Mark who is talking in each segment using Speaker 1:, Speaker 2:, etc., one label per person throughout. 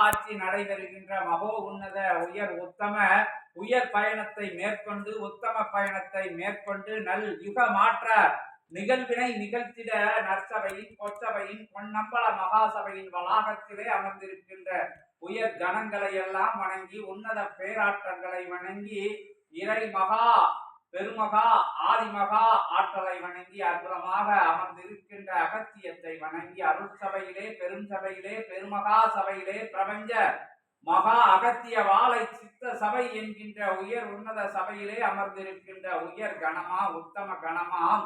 Speaker 1: ஆட்சி நடைபெறுகின்ற மகோ உன்னத உயர் உத்தம உயர் பயணத்தை மேற்கொண்டு உத்தம பயணத்தை மேற்கொண்டு நல் யுக மாற்ற நிகழ்வினை நிகழ்த்திட நற்சபையின் பொற்சபையின் பொன்னம்பல மகாசபையின் வளாகத்திலே அமர்ந்திருக்கின்ற உயர் கணங்களை எல்லாம் வணங்கி உன்னத பேராட்டங்களை வணங்கி இறை மகா பெருமகா ஆதிமகா ஆற்றலை வணங்கி அற்புதமாக அமர்ந்திருக்கின்ற அகத்தியத்தை வணங்கி அருட்சபையிலே பெரும் சபையிலே பெருமகா சபையிலே பிரபஞ்ச மகா அகத்திய வாழை சித்த சபை என்கின்ற உயர் உன்னத சபையிலே அமர்ந்திருக்கின்ற உயர் கணமா உத்தம கணமாம்.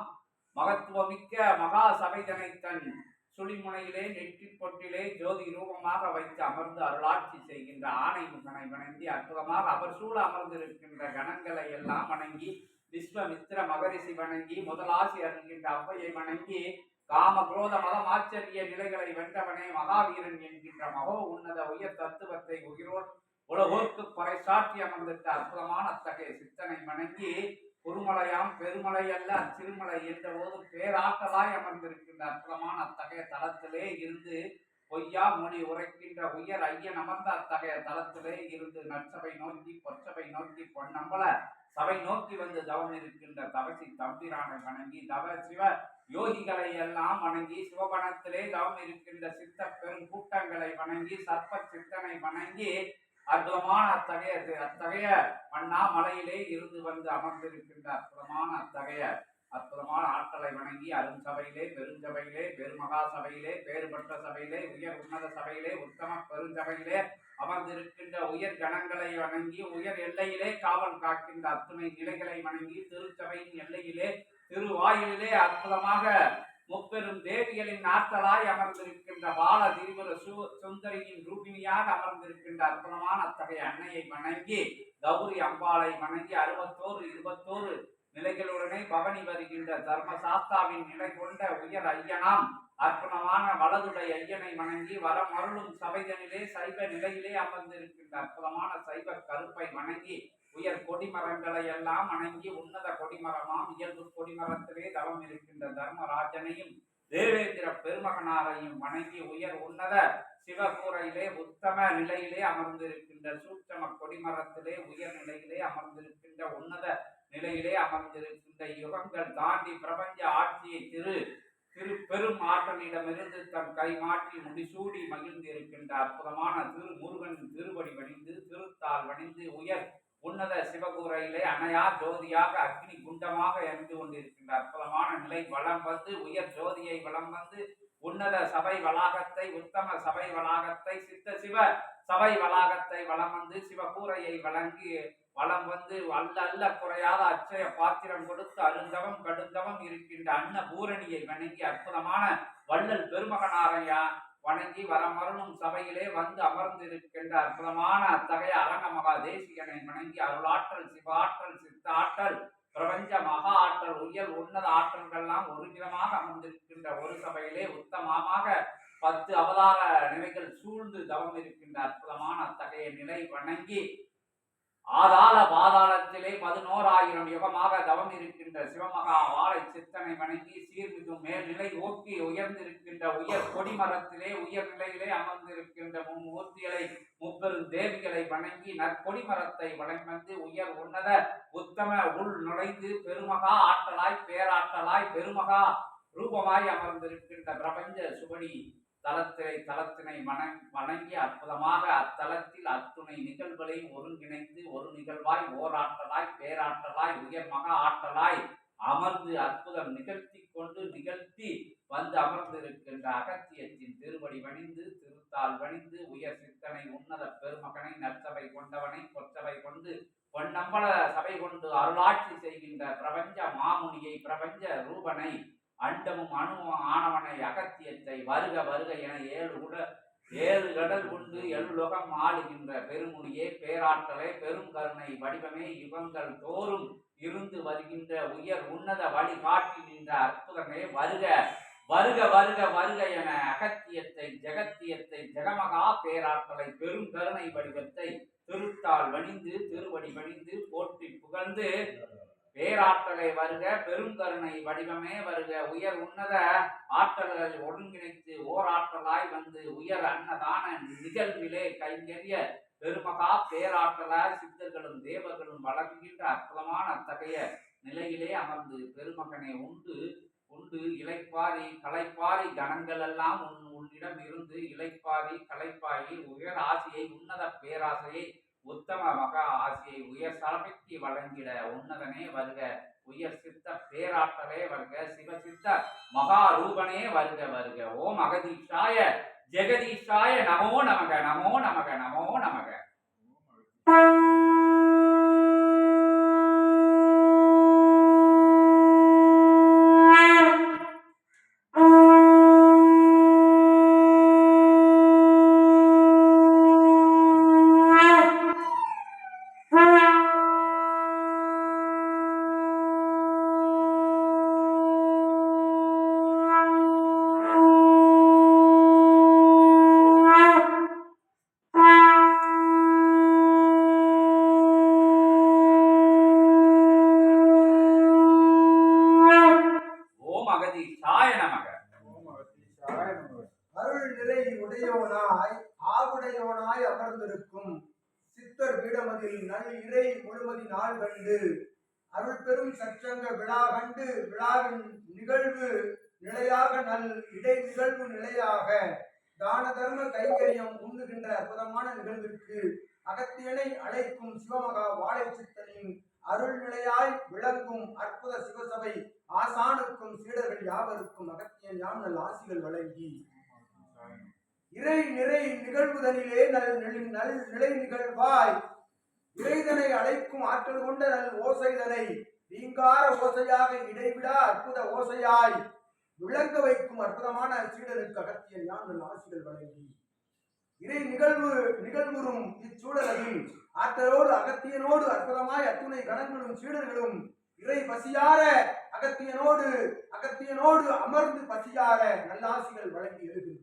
Speaker 1: மகத்துவமிக்க மகா சபைதனை தன் சுழிமுனையிலே நெற்றி பொட்டிலே ஜோதி ரூபமாக வைத்து அமர்ந்து அருளாட்சி செய்கின்ற ஆணை முகனை வணங்கி அற்புதமாக அவர் சூழ அமர்ந்திருக்கின்ற கணங்களை எல்லாம் வணங்கி விஸ்வமித்திர மகரிஷி வணங்கி முதலாசி அருகின்ற அவ்வையை வணங்கி காம குரோத மதம் ஆச்சரிய நிலைகளை வென்றவனே மகாவீரன் என்கின்ற மகோ உன்னத உயர் தத்துவத்தை உயிரோர் உலகோர்க்கு பறைசாற்றி அமர்ந்திட்ட அற்புதமான அத்தகைய சித்தனை வணங்கி குருமலையாம் பெருமலை அல்ல திருமலை என்ற போது பேராற்றலாய் அமர்ந்திருக்கின்ற அற்புதமான அத்தகைய தளத்திலே இருந்து பொய்யா மொழி உரைக்கின்ற உயர் ஐயன் அமர்ந்த அத்தகைய தளத்திலே இருந்து நற்சபை நோக்கி பொற்சபை நோக்கி பொன்னம்பல சபை நோக்கி வந்து தவம் இருக்கின்ற தவசி தம்பிரானை வணங்கி தவ சிவ யோகிகளை எல்லாம் வணங்கி சிவபணத்திலே தவம் இருக்கின்ற சித்த பெரும் கூட்டங்களை வணங்கி சர்ப்ப சித்தனை வணங்கி அற்புதமான அத்தகைய அத்தகைய மண்ணாமலையிலே இருந்து வந்து அமர்ந்திருக்கின்ற அற்புதமான அத்தகைய அற்புதமான ஆற்றலை வணங்கி அருஞ்சபையிலே பெருஞ்சபையிலே பெருமகா சபையிலே பேறுபட்ட சபையிலே உயர் உன்னத சபையிலே உத்தம பெருஞ்சபையிலே அமர்ந்திருக்கின்ற உயர் கணங்களை வணங்கி உயர் எல்லையிலே காவல் காக்கின்ற அத்துணை நிலைகளை வணங்கி திருச்சபையின் எல்லையிலே திருவாயிலே அற்புதமாக முப்பெரும் தேவிகளின் ஆற்றலாய் அமர்ந்திருக்கின்ற பால திரிபுர சுந்தரியின் ரூபிணியாக அமர்ந்திருக்கின்ற அற்புதமான அத்தகைய அன்னையை வணங்கி கௌரி அம்பாளை வணங்கி அறுபத்தோரு இருபத்தோரு நிலைகளுடனே பவனி வருகின்ற தர்மசாஸ்தாவின் நிலை கொண்ட உயர் ஐயனாம் அற்புதமான வலதுடை ஐயனை வணங்கி வரம் அருளும் சபைதனிலே சைவ நிலையிலே அமர்ந்திருக்கின்ற அற்புதமான சைவ கருப்பை வணங்கி உயர் கொடிமரங்களை எல்லாம் வணங்கி உன்னத கொடிமரமாம். இயல்பு கொடிமரத்திலே தவம் இருக்கின்ற தர்மராஜனையும் தேவேந்திர பெருமகனாரையும் வணங்கி உயர் உன்னத சிவகூரையிலே உத்தம நிலையிலே அமர்ந்திருக்கின்ற சூட்சம கொடிமரத்திலே உயர் நிலையிலே அமர்ந்திருக்கின்ற உன்னத நிலையிலே அமர்ந்திருக்கின்ற யுகங்கள் தாண்டி பிரபஞ்ச ஆட்சியை திரு திரு பெரும் ஆற்றலிடமிருந்து தன் கைமாற்றி முடிசூடி மகிழ்ந்திருக்கின்ற அற்புதமான திரு முருகன் திருவடி வணிந்து திருத்தால் வணிந்து உயர் உன்னத சிவகூரையிலே அணையா ஜோதியாக அக்னி குண்டமாக எரிந்து கொண்டிருக்கின்ற அற்புதமான நிலை வளம் வந்து உயர் ஜோதியை வளம் வந்து உன்னத சபை வளாகத்தை உத்தம சபை வளாகத்தை சித்த சிவ சபை வளாகத்தை வளம் வந்து சிவகூரையை வழங்கி வளம் வந்து அல்ல அல்ல குறையாத அச்சய பாத்திரம் கொடுத்து அருந்தவம் கடுந்தவம் இருக்கின்ற அன்ன பூரணியை வணங்கி அற்புதமான வள்ளல் பெருமகனாரையா வணங்கி வரமருளும் சபையிலே வந்து அமர்ந்திருக்கின்ற அற்புதமான அத்தகைய அரங்க மகா தேசிகனை வணங்கி அருளாற்றல் சிவாற்றல் சித்தாற்றல் பிரபஞ்ச மகா ஆற்றல் உயர் உன்னத ஆற்றல்கள்லாம் ஒருங்கிதமாக அமர்ந்திருக்கின்ற ஒரு சபையிலே உத்தமமாக பத்து அவதார நிலைகள் சூழ்ந்து தவம் இருக்கின்ற அற்புதமான அத்தகைய நிலை வணங்கி ஆதாள பாதாளத்திலே பதினோராயிரம் யுகமாக தவம் இருக்கின்ற சிவமகா வாழை சித்தனை வணங்கி சீர்மிகும் மேல்நிலை ஓக்கி உயர்ந்திருக்கின்ற உயர் கொடிமரத்திலே உயர் நிலையிலே அமர்ந்திருக்கின்ற மும்மூர்த்திகளை முப்பெரும் தேவிகளை வணங்கி நற்கொடிமரத்தை வணங்கி உயர் உன்னத உத்தம உள் நுழைந்து பெருமகா ஆற்றலாய் பேராற்றலாய் பெருமகா ரூபமாய் அமர்ந்திருக்கின்ற பிரபஞ்ச சுபடி தலத்தினை தலத்தினை மன வணங்கி அற்புதமாக அத்தலத்தில் அத்துணை நிகழ்வுகளை ஒருங்கிணைந்து ஒரு நிகழ்வாய் ஓராற்றலாய் பேராற்றலாய் உயர் மகா ஆற்றலாய் அமர்ந்து அற்புதம் நிகழ்த்தி கொண்டு நிகழ்த்தி வந்து அமர்ந்திருக்கின்ற அகத்தியத்தின் திருவடி வணிந்து திருத்தால் வணிந்து உயர் சித்தனை உன்னத பெருமகனை நற்சபை கொண்டவனை கொற்றவை கொண்டு பொன்னம்பல சபை கொண்டு அருளாட்சி செய்கின்ற பிரபஞ்ச மாமுனியை பிரபஞ்ச ரூபனை அண்டமும் அணுவும் ஆனவனை அகத்தியத்தை வருக வருக என ஏழு உட ஏழு கடல் உண்டு எழுலோகம் ஆளுகின்ற பெருமுடியே பேராற்றலே பெரும் கருணை வடிவமே யுகங்கள் தோறும் இருந்து வருகின்ற உயர் உன்னத வழிகாட்டி நின்ற அற்புதமே வருக வருக வருக வருக என அகத்தியத்தை ஜெகத்தியத்தை ஜெகமகா பேராற்றலை பெரும் கருணை வடிவத்தை திருத்தால் வணிந்து திருவடி வணிந்து போற்றி புகழ்ந்து பேராற்றலை வருக பெருங்கருணை வடிவமே வருக. உயர் உன்னத ஆற்றல்கள் ஒருங்கிணைத்து ஓராற்றலாய் வந்து உயர் அன்னதான நிகழ்விலே கைங்கரிய பெருமகா பேராற்றலாய் சித்தர்களும் தேவர்களும் வழங்குகின்ற அற்புதமான அத்தகைய நிலையிலே அமர்ந்து பெருமகனை உண்டு உண்டு இளைப்பாரி களைப்பாரி கணங்கள் எல்லாம் உன் உன்னிடம் இருந்து இலைப்பாரி களைப்பாரி உயர் ஆசையை உன்னத பேராசையை உத்தம மகா ஆசியை உயர் சரபக்தி வழங்கிட உன்னதனே வருக உயர் சித்த பேராற்றலே வருக சிவசித்த மகா ரூபனே வருக வருக. ஓம் அகதீஷாய ஜெகதீஷாய நமோ நமக நமோ நமக நமோ நமக ஓம் அகதீஷாய நமக
Speaker 2: அருள் நிறை உடையவனாய் ஆவுடையவனாய் அமர்ந்திருக்கும் சித்தர் பீடமதில் நல் இறை முழுமதி நாள் கண்டு அருள் பெரும் சச்சங்க விழா கண்டு விழாவின் நிகழ்வு நிலையாக நல் இடை நிகழ்வு நிலையாக தான தர்ம கைங்கரியம் உண்ணுகின்ற அற்புதமான நிகழ்விற்கு அகத்தியனை அழைக்கும் சிவமகா வாழை சித்தனின் அருள் நிலையாய் விளங்கும் அற்புத சிவசபை ஆசானுக்கும் சீடர்கள் யாவருக்கும் அகத்தியன் யாம் நல் ஆசிகள் வழங்கி இறை நிறை நிகழ்வுதனிலே நல் நல் நிலை நிகழ்வாய். இறைதனை அழைக்கும் ஆற்றல் கொண்ட நல் ஓசைதனை நீங்கார ஓசையாக இடைவிடா அற்புத ஓசையாய். விளங்க வைக்கும் அற்புதமான சீடருக்கு அகத்தியன் யான் நல் ஆசிகள் வழங்கி. இறை நிகழ்வு நிகழ்வுறும் இச்சூழலில் ஆற்றலோடு அகத்தியனோடு அற்புதமாய் அத்துணை கணங்களும் சீடர்களும் இறை பசியார அகத்தியனோடு அகத்தியனோடு அமர்ந்து பசியார நல்லாசிகள் வழங்கி எழுகின்றோம்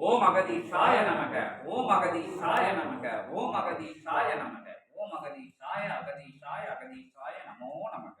Speaker 1: ஓம் அகதி சாய நமக ஓம் அகதி சாய நமக ஓம் அகதி சாய நமக ஓம் அகதி சாய அகதி சாய அகதி சாய நமோ நமக.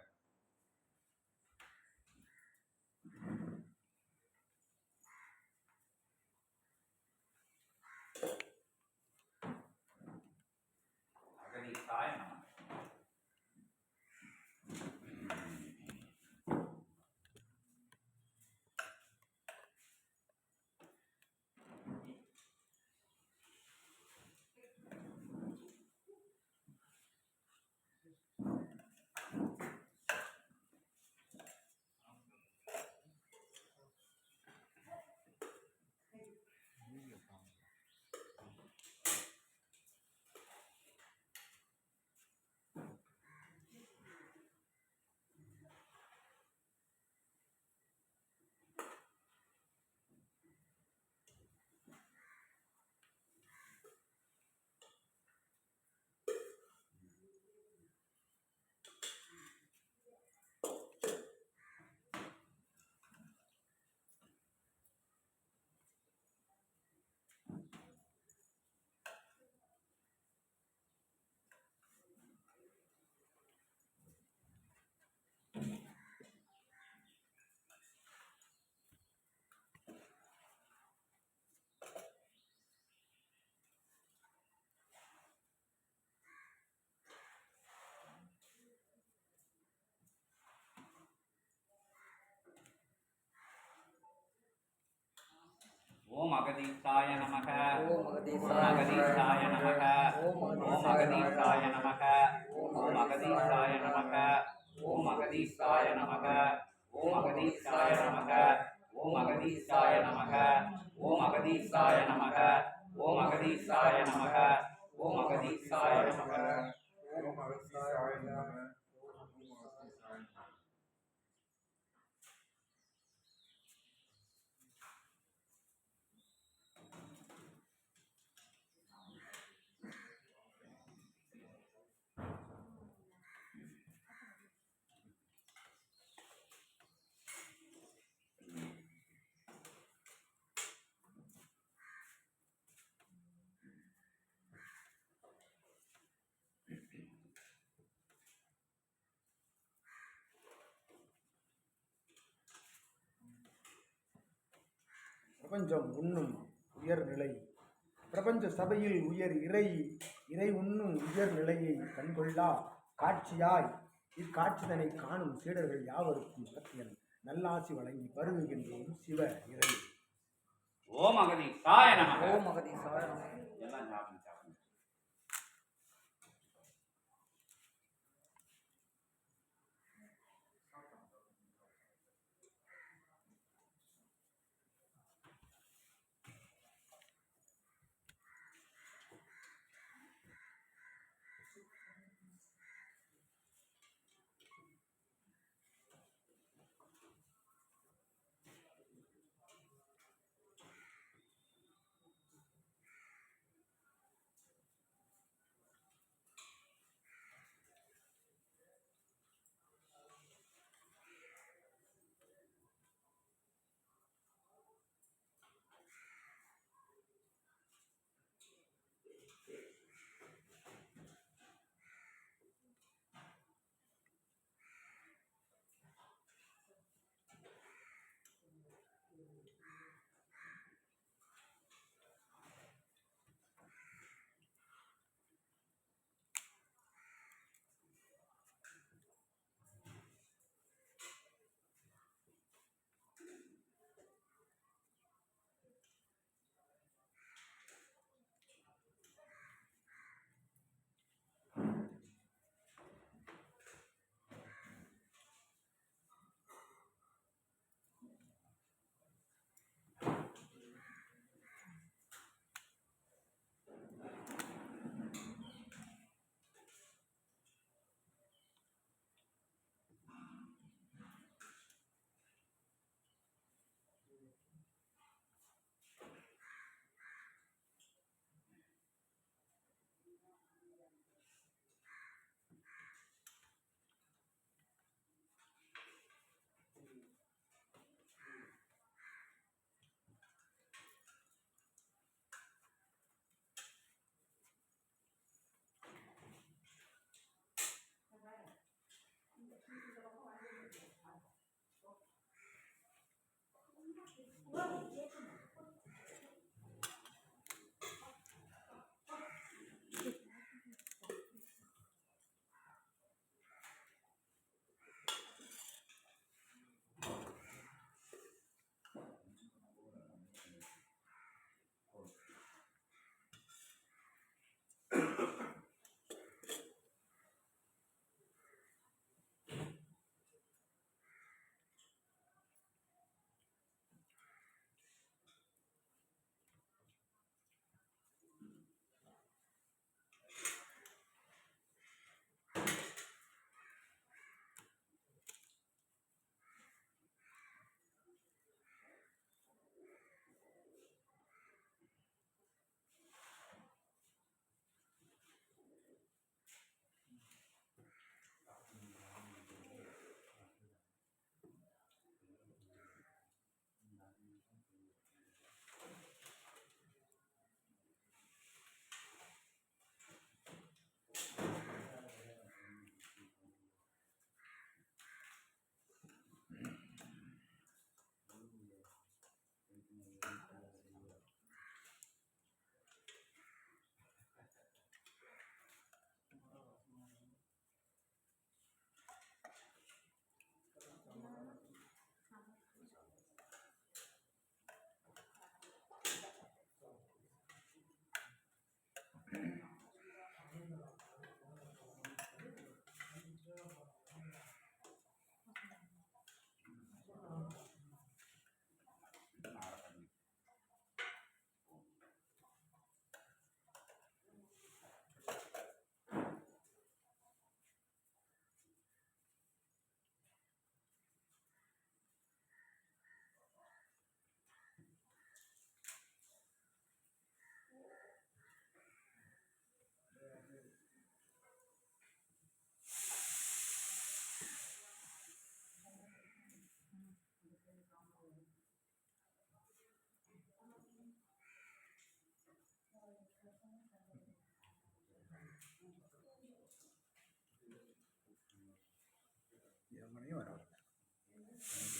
Speaker 3: ஓம்
Speaker 1: அகதீஷாய நமக. ஓம் அகதீஷாய நமக. ஓம் அகதீஷாய நமக. ஓம் அகதீஷாய நமக. ஓம் அகதீஷாய நமக. ஓம் அகதீஷாய நமக. ஓம் அகதீஷாய நமக. ஓம் அகதீஷாய நமக. ஓம் அகதீஷாய நமக.
Speaker 2: பிரபஞ்சம் உண்ணும் உயர்நிலை. பிரபஞ்ச சபையில் உயர் இறை இறை உண்ணும் உயர்நிலையை கண்கொள்ளா காட்சியாய். இக்காட்சிதனை காணும் சீடர்கள் யாவருக்கும் சத்தியன் நல்லாசி வழங்கி பருகுகின்றோம் சிவ இறை.
Speaker 1: ஓம் அகதி சாய நமக
Speaker 3: ஓம் நமக.
Speaker 1: எல்லாம் ஞாபகம்
Speaker 3: What? y hermano y.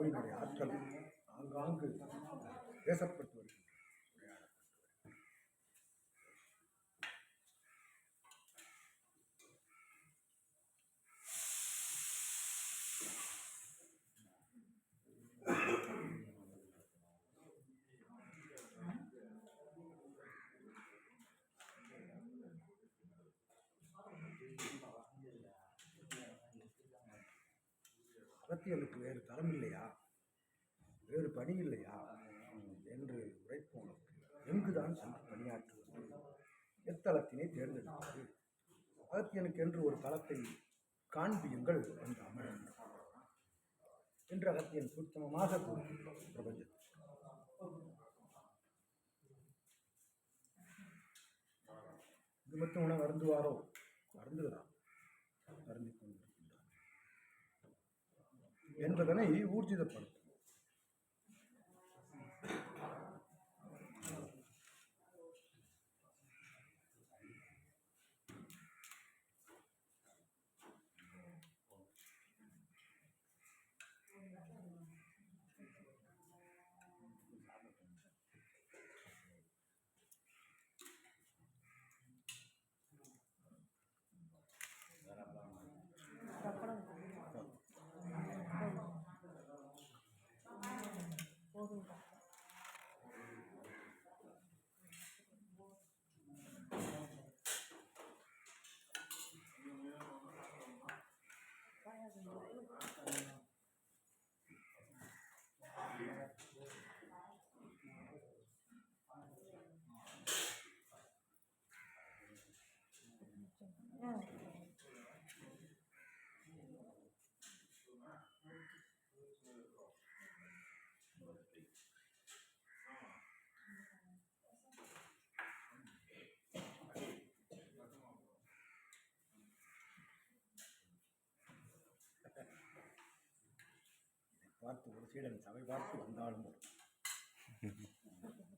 Speaker 3: நோயினுடைய ஆற்றல் ஆங்காங்கு பேசப்பட்டு வருகிறது அகத்தியலுக்கு வேறு தரம் இல்லையா? வேறு பணி இல்லையா? என்று உரைப்போனுக்கு எங்குதான் சென்று பணியாற்றுவது? எத்தலத்தினை தேர்ந்தெடுப்பது? அகத்தியனுக்கு என்று ஒரு தளத்தை காண்பியுங்கள் என்று அமர்ந்தார் என்று அகத்தியன் சூட்சமமாக கூறுகின்றார் பிரபஞ்சத்தில் இது மட்டும் உணவு வருந்துவாரோ வருந்துகிறார் வருந்து என்பதனை ஊர்ஜிதப்படும் பார்த்து ஒரு சீடன் சபை பார்த்து வந்தாலும்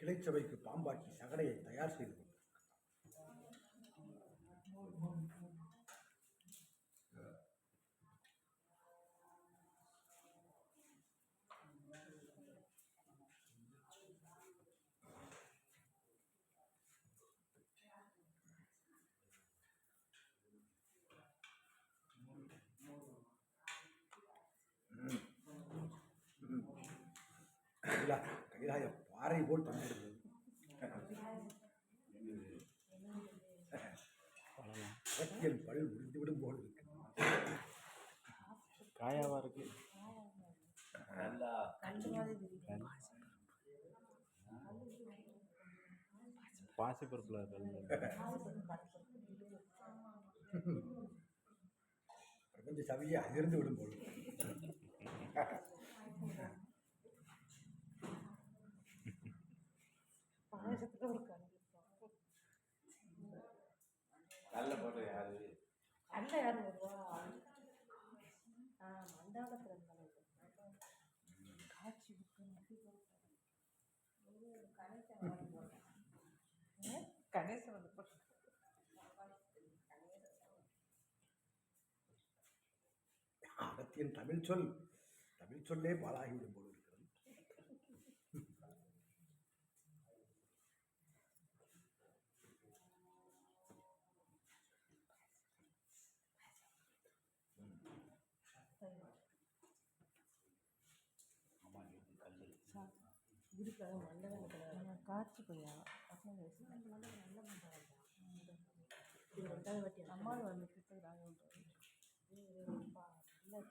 Speaker 3: கிளைச்சபைக்கு பாம்பாக்கி சகடையை தயார் செய்து கைலா கைலாய பாறை போல் தந்திருந்தது அரசியல் பல் முடிந்துவிடும் போல் இருக்கு.
Speaker 4: காயாவா இருக்கு?
Speaker 1: நல்லா
Speaker 4: பாசி பருப்புல
Speaker 3: பிரபஞ்ச சபையை அதிர்ந்து விடும் போல் இருக்கு.
Speaker 5: பாயசத்துல ஒரு கல் மண்டை யார் வருவா ஆ மண்டபத்தில் இருந்தாலும் காட்சி கணேசன் வந்து போட்டு
Speaker 2: அகத்தியன் தமிழ் சொல். தமிழ் சொல்லே பாலாகிவிடும் போல.
Speaker 5: இருக்காது மண்டபத்தில் காட்சி மண்டபம் இது ரெண்டாவது வாட்டி அம்மாவும் வந்து கிட்டதாக இல்லை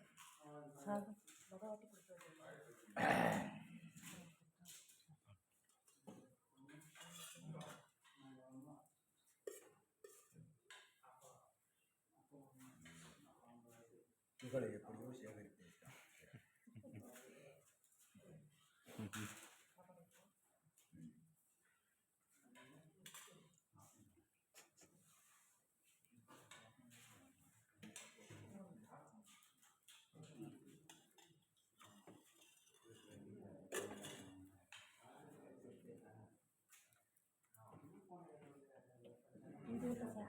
Speaker 5: சாதம் மொதல் வாட்டி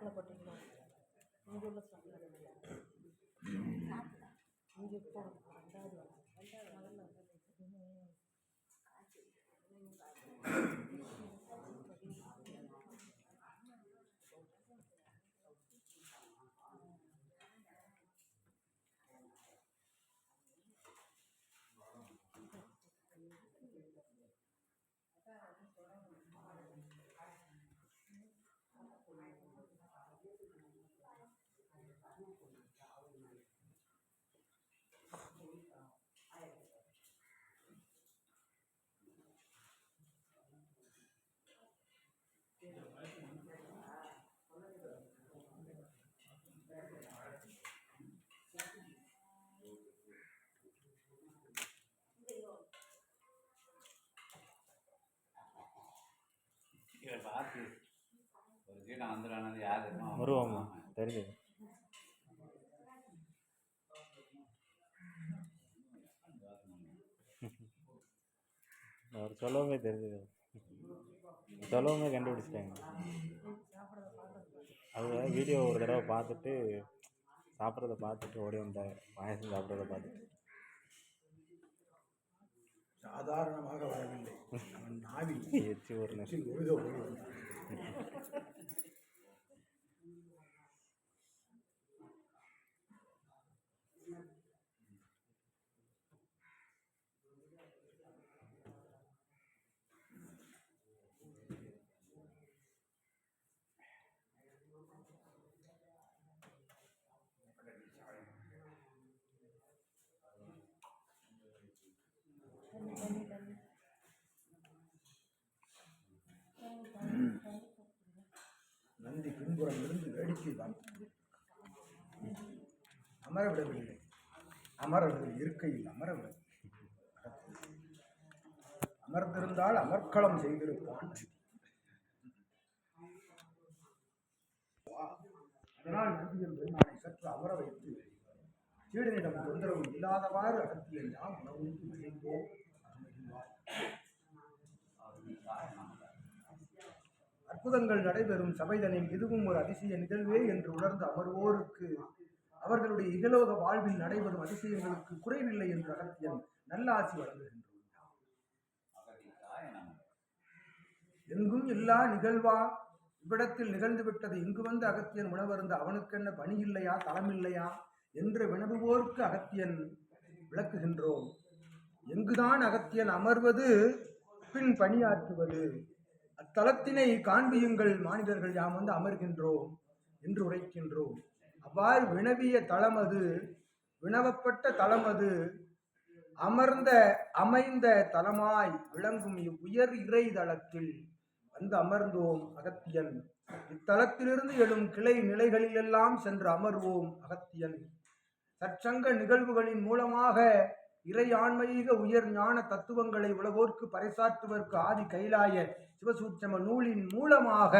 Speaker 5: சாக்கில் போட்டிங்களா? இங்கே உள்ள சாக்கில் இங்கே இப்போ. ரெண்டாவது முதல்ல வந்து
Speaker 1: இவர் பார்த்து வந்துடானது யார்
Speaker 4: தெரிஞ்சது. அவர் சொல்லவுமே தெரிஞ்சது. சொல்லவுமே கண்டுபிடிச்சிட்டாங்க. அது வீடியோ ஒரு தடவை பார்த்துட்டு சாப்பிட்றத பார்த்துட்டு ஓடி வந்தாங்க பாயசம் சாப்பிட்றத பார்த்துட்டு.
Speaker 2: சாதாரணமாக வரவில்லை. நாவில்
Speaker 4: எச்சி ஒரு நிமிஷம்.
Speaker 2: நந்தி பின்புறம் இருந்து வேடிக்கை பார்த்து அமர விடவில்லை அமரர்கள் இருக்கையில் அமரவில்லை அமர்ந்திருந்தால் அமர்க்களம் செய்திருப்பான். அதனால் நந்தியன் பெருமானை சற்று அமர வைத்து சீடனிடம் தொந்தரவு இல்லாதவாறு அகத்தியை நாம் உணவுண்டு மகிழ்ந்தோம். மகிழ்வார் அற்புதங்கள் நடைபெறும் சபைதனில் இதுவும் ஒரு அதிசய நிகழ்வே என்று உணர்ந்த அமர்வோருக்கு. அவர்களுடைய இகலோக வாழ்வில் நடைபெறும் அதிசயங்களுக்கு குறைவில்லை என்று அகத்தியன் நல்ல ஆசி வழங்குகின்றோம் எங்கும் எல்லா நிகழ்வா? இவ்விடத்தில் நிகழ்ந்துவிட்டது இங்கு வந்து அகத்தியன் உணவருந்த அவனுக்கென்ன பணி இல்லையா தளமில்லையா என்று வினவுவோருக்கு அகத்தியன் விளக்குகின்றோம். எங்குதான் அகத்தியன் அமர்வது பின் பணியாற்றுவது? அத்தலத்தினை காண்பியுங்கள் மாநிலர்கள் யாம் வந்து அமர்கின்றோம் என்று உரைக்கின்றோம். அவ்வாறு வினவிய தளம் அது வினவப்பட்ட தலம் அது. அமர்ந்த அமைந்த தலமாய் விளங்கும் இவ்வுயர் இறை தளத்தில் வந்து அமர்ந்தோம் அகத்தியன். இத்தலத்திலிருந்து எழும் கிளை நிலைகளிலெல்லாம் சென்று அமர்வோம் அகத்தியன். சற்சங்க நிகழ்வுகளின் மூலமாக இறை ஆன்மீக உயர் ஞான தத்துவங்களை உலகோர்க்கு பறைசாற்றுவதற்கு ஆதி கைலாய சிவசூட்சம நூலின் மூலமாக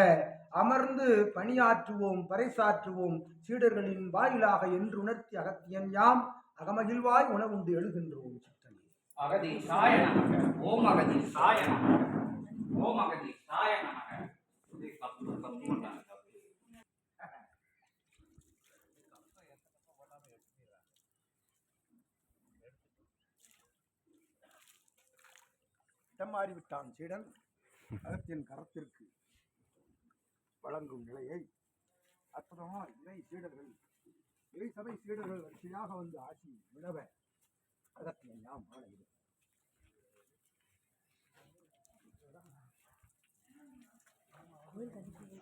Speaker 2: அமர்ந்து பணியாற்றுவோம் பறைசாற்றுவோம். சீடர்களின் வாயிலாக என்று உணர்த்தி அகத்தியன் யாம். அகமகிழ்வாய் உணவுண்டு எழுகின்றோம் சித்தனே
Speaker 1: அகதி சாய நமக. ஓம் அகதி சாய நமக. ஓம் அகதி சாய நமக
Speaker 2: இடம் மாறிவிட்டான் சீடன். அகத்தியன் கரத்திற்கு வழங்கும் நிலையை அற்புதமாக இறை சீடர்கள் இறை சபை சீடர்கள் வரிசையாக வந்து ஆட்சி விடவ அகத்தியன் யாம் ஆணையிடும்.
Speaker 5: கோயில் கண்டிப்பாக